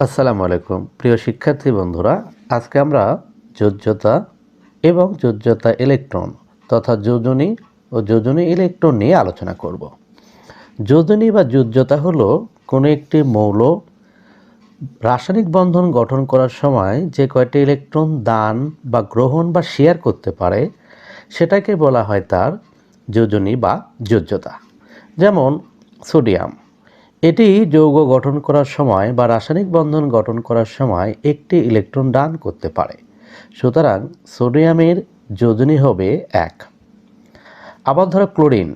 আসসালামু আলাইকুম, প্রিয় শিক্ষার্থী বন্ধুরা। আজকে আমরা যোজ্যতা এবং যোজ্যতা ইলেকট্রন তথা যোজনী ও যোজনী ইলেকট্রন নিয়ে আলোচনা করব। যোজনী বা যোজ্যতা হলো কোনো একটি মৌল রাসায়নিক বন্ধন গঠন করার সময় যে কয়টি ইলেকট্রন দান বা গ্রহণ বা শেয়ার করতে পারে, সেটাকে বলা হয় তার যোজনী বা যোজ্যতা। যেমন সোডিয়াম এটি যৌগ গঠন করার সময় বা রাসায়নিক বন্ধন গঠন করার সময় একটি ইলেকট্রন দান করতে পারে। সুতরাং সোডিয়ামের যোজনী হবে এক। আবার ধরো ক্লোরিন।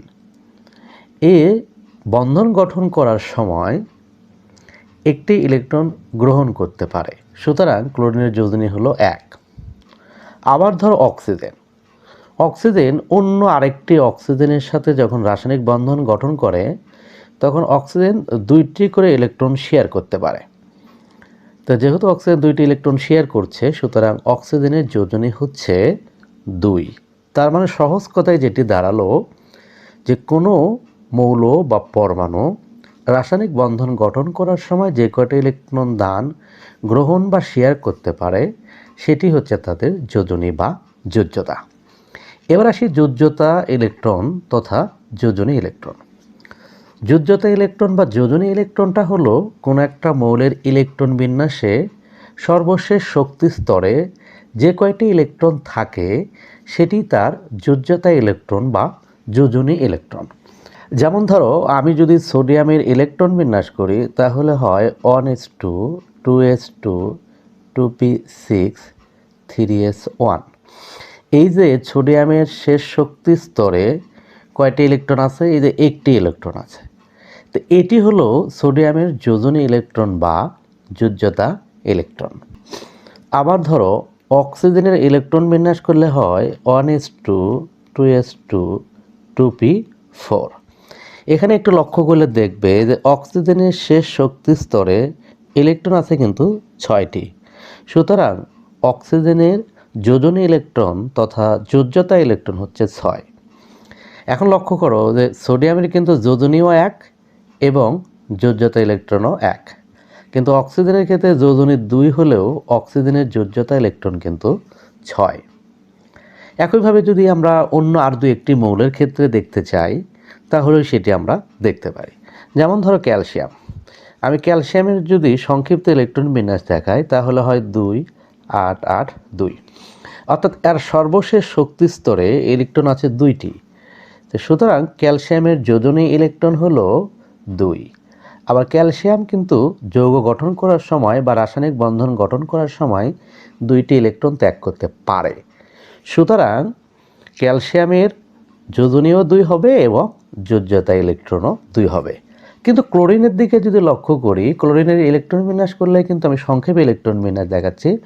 এ বন্ধন গঠন করার সময় একটি ইলেকট্রন গ্রহণ করতে পারে। সুতরাং ক্লোরিনের যোজনী হলো এক। আবার ধরো অক্সিজেন। অক্সিজেন অন্য আরেকটি অক্সিজেনের সাথে যখন রাসায়নিক বন্ধন গঠন করে তখন অক্সিজেন দুইটি করে ইলেকট্রন শেয়ার করতে পারে। তো যেহেতু অক্সিজেন দুইটি ইলেকট্রন শেয়ার করছে, সুতরাং অক্সিজেনের যোজনী হচ্ছে দুই। তার মানে সহজ কথায় যেটি দাঁড়াল যে কোনো মৌল বা পরমাণু রাসায়নিক বন্ধন গঠন করার সময় যে কয়টা ইলেকট্রন দান গ্রহণ বা শেয়ার করতে পারে, সেটি হচ্ছে তাদের যোজনী বা যোজ্যতা। এবার আসি যোজ্যতা ইলেকট্রন তথা যোজনী ইলেকট্রন। যোজ্যতা ইলেকট্রন বা যোজনী ইলেকট্রনটা হলো কোনো একটা মৌলের ইলেকট্রন বিন্যাসে সর্বশেষ শক্তি স্তরে যে কয়টি ইলেকট্রন থাকে, সেটি তার যোজ্যতা ইলেকট্রন বা যোজনী ইলেকট্রন। যেমন ধরো, আমি যদি সোডিয়ামের ইলেকট্রন বিন্যাস করি, তাহলে হয় one s two two s two two p six, three s one. এই যে সোডিয়ামের শেষ শক্তি স্তরে কয়টি ইলেকট্রন আছে, এই যে একটি ইলেকট্রন আছে। তো এটি হলো সোডিয়ামের যোজনী ইলেকট্রন বা যোজ্যতা ইলেকট্রন। আবার ধরো, অক্সিজেনের ইলেকট্রন বিন্যাস করলে হয় one s two two s two two p four. এখানে একটু লক্ষ্য করলে দেখবে যে অক্সিজেনের শেষ শক্তি স্তরে ইলেকট্রন আছে কিন্তু ছয়টি। সুতরাং অক্সিজেনের যোজনী ইলেকট্রন তথা যোজ্যতা ইলেকট্রন হচ্ছে ছয়। এখন লক্ষ্য করো যে সোডিয়ামের কিন্তু যোজনীয় এক এবং যোজ্যতা ইলেকট্রনও এক। কিন্তু অক্সিজেনের ক্ষেত্রে যোজনী দুই হলেও অক্সিজেনের যোজ্যতা ইলেকট্রন কিন্তু ছয়। একইভাবে যদি আমরা অন্য আর দু একটি মৌলের ক্ষেত্রে দেখতে চাই তাহলে সেটি আমরা দেখতে পারি। যেমন ধরো ক্যালসিয়াম। আমি ক্যালসিয়ামের যদি সংক্ষিপ্ত ইলেকট্রন বিন্যাস দেখাই, তাহলে হয় দুই, আট আট, দুই। অর্থাৎ এর সর্বশেষ শক্তি স্তরে ইলেকট্রন আছে দুইটি। তো সুতরাং ক্যালসিয়ামের যোজনী ইলেকট্রন হলো দুই। আবার ক্যালসিয়াম কিন্তু যৌগ গঠন করার সময় বা রাসায়নিক বন্ধন গঠন করার সময় দুইটি ইলেকট্রন ত্যাগ করতে পারে। সুতরাং ক্যালসিয়ামের যোজনীয় দুই হবে এবং যোজ্যতা ইলেকট্রনও দুই হবে। কিন্তু ক্লোরিনের দিকে যদি লক্ষ্য করি, ক্লোরিনের ইলেকট্রন বিন্যাস করলে কিন্তু আমি সংক্ষেপে ইলেকট্রন বিন্যাস দেখাচ্ছি।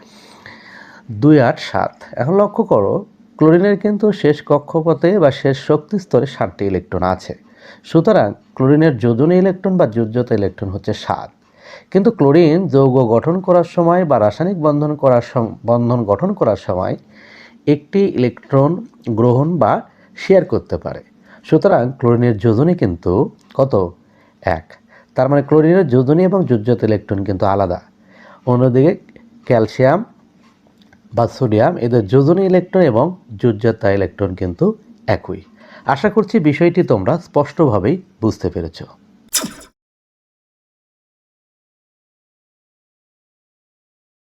দুই আট সাত। এখন লক্ষ্য করো, ক্লোরিনের কিন্তু শেষ কক্ষপথে বা শেষ শক্তি স্তরে সাতটি ইলেকট্রন আছে। সুতরাং ক্লোরিনের যোজনী ইলেকট্রন বা যোজ্যতা ইলেকট্রন হচ্ছে সাত। কিন্তু ক্লোরিন যৌগ গঠন করার সময় বা রাসায়নিক বন্ধন করার বন্ধন গঠন করার সময় একটি ইলেকট্রন গ্রহণ বা শেয়ার করতে পারে। সুতরাং ক্লোরিনের যোজনী কিন্তু কত? এক। তার মানে ক্লোরিনের যোজনী এবং যোজ্যতা ইলেকট্রন কিন্তু আলাদা। অন্যদিকে ক্যালসিয়াম বা সোডিয়াম এদের যোজনী ইলেকট্রন এবং যোজ্যতা ইলেকট্রন কিন্তু একই। আশা করছি বিষয়টি তোমরা স্পষ্টভাবেই বুঝতে পেরেছ।